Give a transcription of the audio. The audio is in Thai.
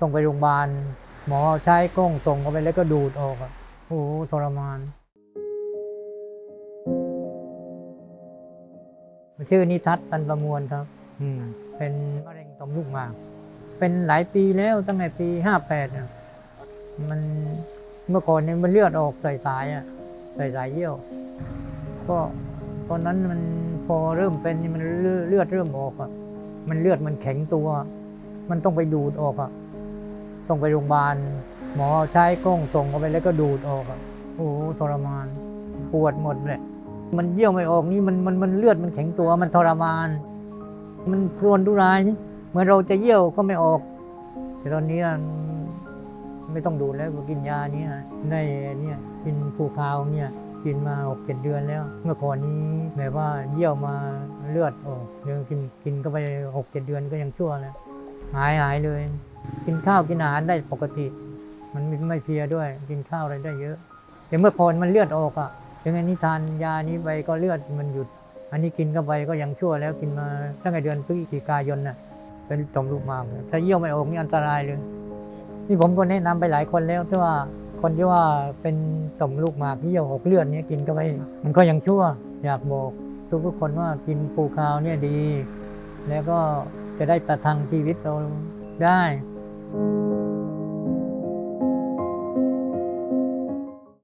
ต้องไปโรงพยาบาล หมอใช้กล้องส่งเข้าไปแล้วก็ดูดออกอะโอ้โหทรมาน ชื่อนิทัศน์ตันประมวลครับ อืม เป็นมะเร็งต่อมลูกหมาก เป็นหลายปีแล้วตั้งแต่ปีห้าแปดเนี่ยมันเมื่อก่อนเนี่ยมันเลือดออกใส่สายอะใส่สายเยี่ยว ก็ตอนนั้นมันพอเริ่มเป็นนี่มันเลือดเลือดเริ่มออกอะมันเลือดมันแข็งตัว มันต้องไปดูดออกอะ ต้องไปโรงพยาบาล หมอใช้กล้องส่งเข้าไปแล้วก็ดูดออกอะโอ้โหทรมาน ปวดหมดเลยมันเยี่ยวไม่ออกนี่มันมันมันเลือดมันแข็งตัวมันทรมาน มันครวนทุรายนี่เหมือนเราจะเยี่ยวก็ไม่ออก แต่ตอนนี้ไม่ต้องดูดแล้วกินยานี่ยได้เนี่ยกินภูคาวเนี่ยกินมาหกเจ็ดเดือนแล้ว เมื่อก่อนนี้แบบว่าเยี่ยวมาเลือดออกเดี๋ยวกินกินก็ไปหกเจ็ดเดือนก็ยังชั่วแล้วหายหายเลย กินข้าวกินอาหารได้ปกติ มันไม่ไมเพลียด้วย กินข้าวอะไรได้เยอะ แต่เมื่อก่อนมันเลือดออกอะยังไงนี่ทานยานี้ไปก็เลือดมันหยุด อันนี้กินเข้าไปก็ยังชั่วแล้วกินมาตั้งแต่เดือนพฤศจิกายนน่ะเป็นต่อมลูกหมากถ้าเยี่ยวไม่ออกนี่อันตรายเลยนี่ผมก็แนะนำไปหลายคนแล้วที่ว่าคนที่ว่าเป็นต่อมลูกหมากที่เยี่ยวออกเลือดเนี่ยกินเข้าไป มันก็ยังชั่ว อยากบอกทุกคนว่ากินปูคาวเนี่ยดี แล้วก็จะได้ประทังชีวิตเราได้「Bye.